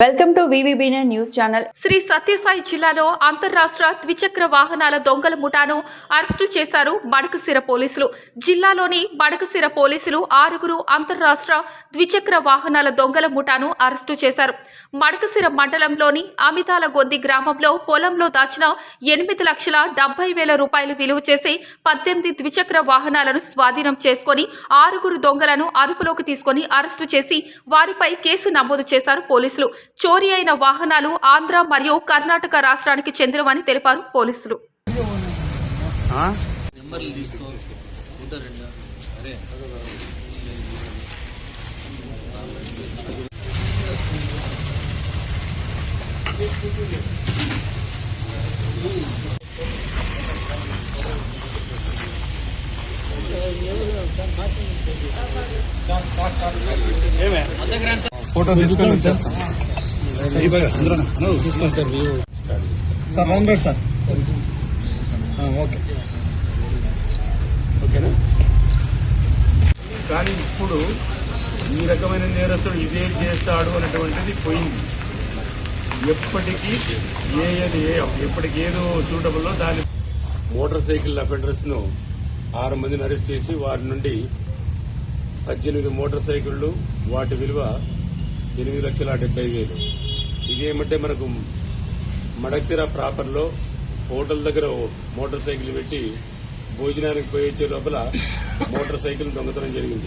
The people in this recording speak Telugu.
వెల్కమ్ టు వివిబిన న్యూస్ ఛానల్ శ్రీ సత్యసాయి జిల్లాలో అంతర్రాష్ట్ర ద్విచక్ర వాహనాల దొంగల ముఠాను అరెస్టు చేశారు మడకసిర పోలీసులు. జిల్లాలోని మడకసిర పోలీసులు ఆరుగురు అంతర్రాష్ట్ర ద్విచక్ర వాహనాల దొంగల ముఠాను అరెస్టు చేశారు. మడకసిర మండలంలోని అమితాల గొంది గ్రామంలో పొలంలో దాచిన ఎనిమిది లక్షల డెబ్బై వేల రూపాయలు విలువ చేసి పద్దెనిమిది ద్విచక్ర వాహనాలను స్వాధీనం చేసుకొని ఆరుగురు దొంగలను అదుపులోకి తీసుకొని అరెస్టు చేసి వారిపై కేసు నమోదు చేశారు పోలీసులు. చోరీ అయిన వాహనాలు ఆంధ్ర మరియు కర్ణాటక రాష్ట్రానికి చెందినవని తెలిపారు పోలీసులు. ఫోటో తీసుకొని వచ్చేస్తాం. Sir sir round sir okay ఓకేనా కానీ ఇప్పుడు ఈ రకమైన నేరస్తుడు ఇదే చేస్తాడు అనేటువంటిది పోయింది. ఎప్పటికీ ఏ ఏది ఏ ఎప్పటికి ఏదో సూటబుల్లో దాని మోటార్ సైకిల్ అఫెండర్స్ను ఆరు మందిని అరెస్ట్ చేసి వారి నుండి పద్దెనిమిది మోటార్ సైకిళ్ళు వాటి విలువ ఎనిమిది లక్షల డెబ్బై వేలు. ఇదేమంటే మనకు మడక్సిరా ప్రాపర్లో హోటల్ దగ్గర మోటార్ సైకిల్ పెట్టి భోజనానికి పోయి వచ్చే లోపల మోటార్ సైకిల్ దొంగతనం జరిగింది.